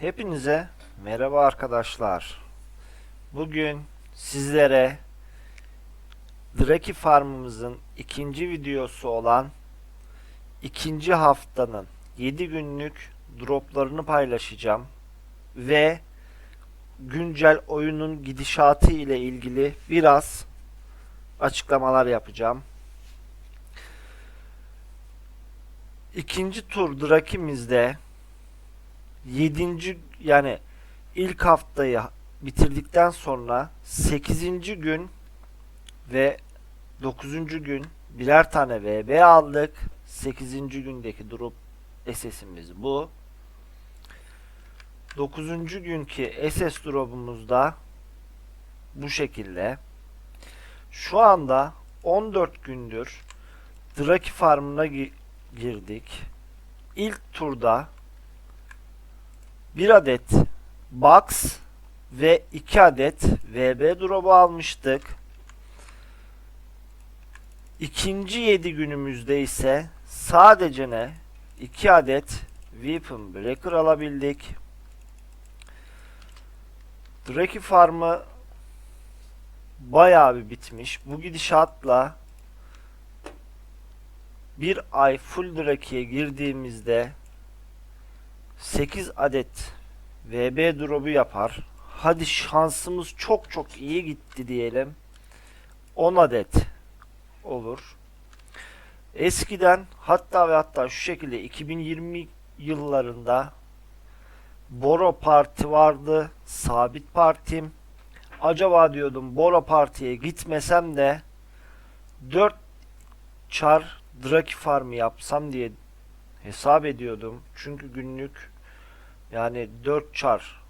Hepinize merhaba arkadaşlar. Bugün sizlere Draki Farmımızın ikinci videosu olan ikinci haftanın 7 günlük droplarını paylaşacağım ve güncel oyunun gidişatı ile ilgili biraz açıklamalar yapacağım. İkinci tur Draki'mizde 7. yani ilk haftayı bitirdikten sonra 8. gün ve 9. gün birer tane VB aldık. 8. gündeki drop SS'imiz bu. 9. günkü SS drop'umuzda bu şekilde. Şu anda 14 gündür Draki Farm'ına gi- girdik. İlk turda bir adet box ve 2 adet VB drop'u almıştık. İkinci 7 günümüzde ise sadece ne 2 adet Weapon Breaker alabildik. Draki Farm'ı bayağı bir bitmiş. Bu gidişatla bir ay full Draki'ye girdiğimizde 8 adet VB drop'u yapar. Hadi şansımız çok çok iyi gitti diyelim. 10 adet olur. Eskiden hatta ve hatta şu şekilde 2020 yıllarında Boro Parti vardı. Sabit partim. Acaba diyordum Boro Parti'ye gitmesem de 4 çar Draki Farm'ı yapsam diye hesap ediyordum. Çünkü günlük yani 4 çar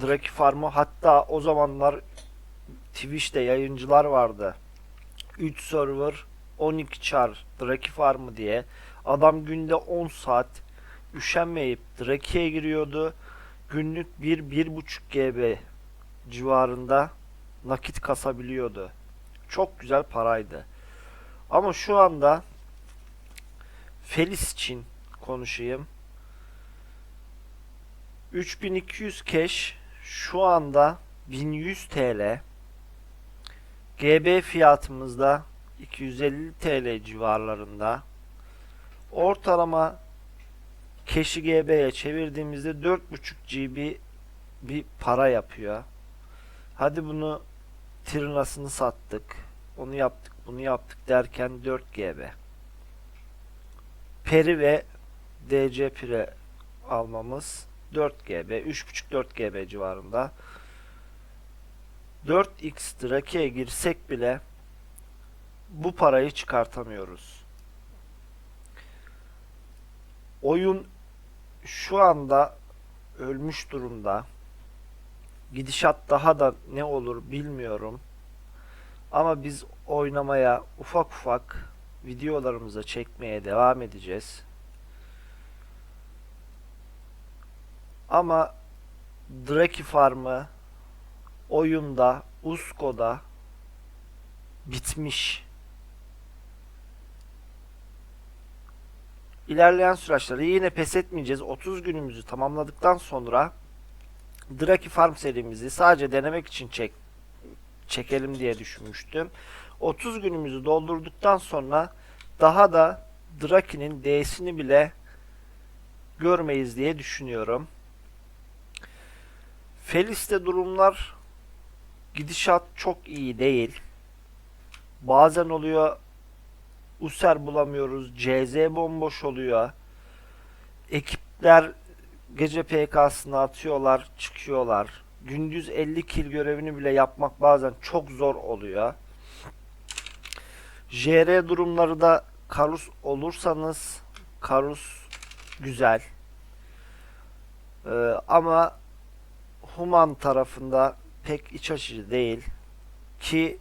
Draki Farm'ı hatta o zamanlar Twitch'te yayıncılar vardı. 3 server 12 çar Draki Farm'ı diye. Adam günde 10 saat üşenmeyip Draki'ye giriyordu. Günlük 1-1.5 GB civarında nakit kasabiliyordu. Çok güzel paraydı. Ama şu anda Felis için konuşayım. 3200 cash şu anda 1100 TL. GB fiyatımızda 250 TL civarlarında. Ortalama cash'i GB'ye çevirdiğimizde 4.5 GB bir para yapıyor. Hadi bunu tırnasını sattık. Onu yaptık, bunu yaptık derken 4 GB. Peri ve DC Pire almamız 4 GB, 3.5-4 GB civarında. 4x Drake'ye girsek bile bu parayı çıkartamıyoruz. Oyun şu anda ölmüş durumda. Gidişat daha da ne olur bilmiyorum. Ama biz oynamaya ufak ufak videolarımıza çekmeye devam edeceğiz. Ama Draki Farm'ı oyunda, Usko'da bitmiş. İlerleyen süreçlerde yine pes etmeyeceğiz. 30 günümüzü tamamladıktan sonra Draki Farm serimizi sadece denemek için çek çekelim diye düşünmüştüm. 30 günümüzü doldurduktan sonra daha da Draki'nin D'sini bile görmeyiz diye düşünüyorum. Felis'te durumlar gidişat çok iyi değil. Bazen oluyor User bulamıyoruz. CZ bomboş oluyor. Ekipler gece PK'sını atıyorlar, çıkıyorlar. Gündüz 50 kill görevini bile yapmak bazen çok zor oluyor. JR durumları da Karus olursanız Karus güzel. Ee, ama Human tarafında pek iç açıcı değil. Ki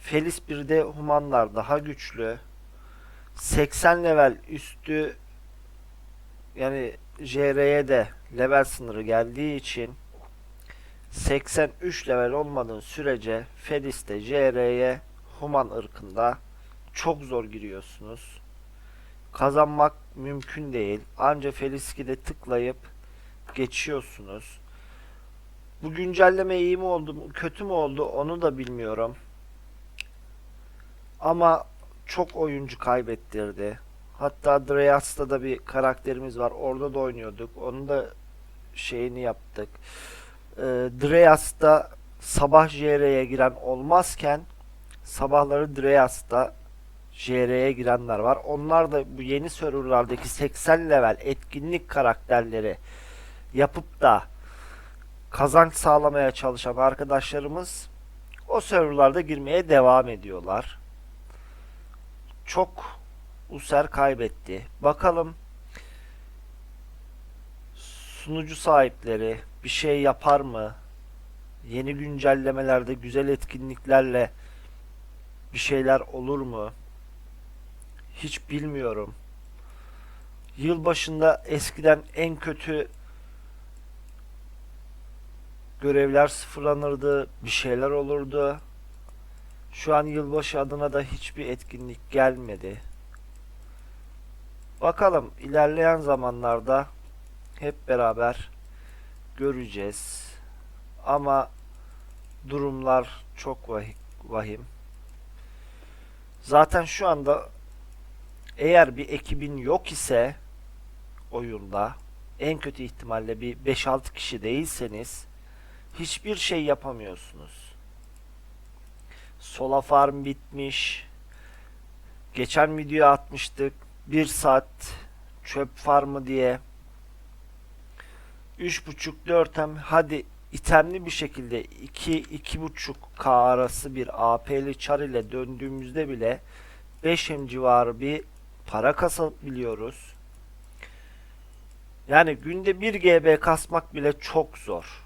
Felis 1'de Humanlar daha güçlü. 80 level üstü yani JR'ye de level sınırı geldiği için 83 level olmadığın sürece Felis'te JR'ye Human ırkında çok zor giriyorsunuz. Kazanmak mümkün değil. Anca Felis 2'de tıklayıp geçiyorsunuz. Bu güncelleme iyi mi oldu, kötü mü oldu onu da bilmiyorum. Ama çok oyuncu kaybettirdi. Hatta Dreyas'ta da bir karakterimiz var. Orada da oynuyorduk. Onun da şeyini yaptık. Ee, Dreyas'ta sabah JR'ye giren olmazken sabahları Dreyas'ta JR'ye girenler var. Onlar da bu yeni serverlardaki 80 level etkinlik karakterleri yapıp da kazanç sağlamaya çalışan arkadaşlarımız o serverlarda girmeye devam ediyorlar. Çok User kaybetti. Bakalım sunucu sahipleri bir şey yapar mı? Yeni güncellemelerde güzel etkinliklerle bir şeyler olur mu? Hiç bilmiyorum. Yıl başında eskiden en kötü görevler sıfırlanırdı, bir şeyler olurdu. Şu an yılbaşı adına da hiçbir etkinlik gelmedi. Bakalım ilerleyen zamanlarda hep beraber göreceğiz. Ama durumlar çok vahi- vahim. Zaten şu anda eğer bir ekibin yok ise oyunda en kötü ihtimalle bir 5-6 kişi değilseniz hiçbir şey yapamıyorsunuz. Sola farm bitmiş. Geçen video atmıştık. 1 saat çöp farmı diye 3.5-4 hem hadi itemli bir şekilde 2-2.5k arası bir AP'li çar ile döndüğümüzde bile 5 hem civarı bir para kasabiliyoruz. Yani günde 1 GB kasmak bile çok zor.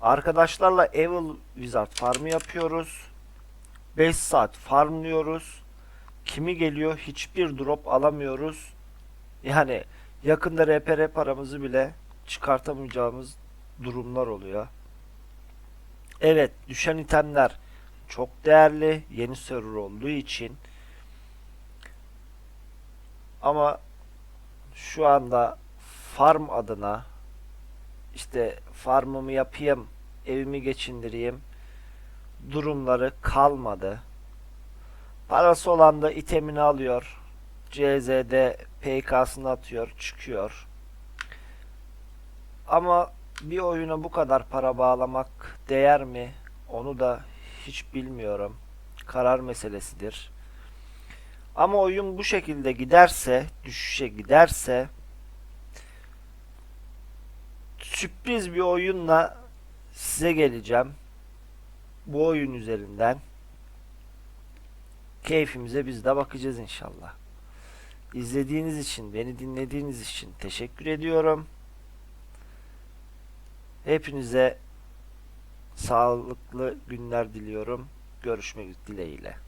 Arkadaşlarla Evil Wizard farmı yapıyoruz. 5 saat farmlıyoruz. Kimi geliyor hiçbir drop alamıyoruz. Yani yakında RPR paramızı bile çıkartamayacağımız durumlar oluyor. Evet düşen itemler çok değerli yeni server olduğu için ama şu anda farm adına işte farmımı yapayım evimi geçindireyim durumları kalmadı. Parası olan da itemini alıyor. CZ'de PK'sını atıyor, çıkıyor. Ama bir oyuna bu kadar para bağlamak değer mi? Onu da hiç bilmiyorum. Karar meselesidir. Ama oyun bu şekilde giderse, düşüşe giderse sürpriz bir oyunla size geleceğim. Bu oyun üzerinden keyfimize biz de bakacağız inşallah. İzlediğiniz için, beni dinlediğiniz için teşekkür ediyorum. Hepinize sağlıklı günler diliyorum. Görüşmek dileğiyle.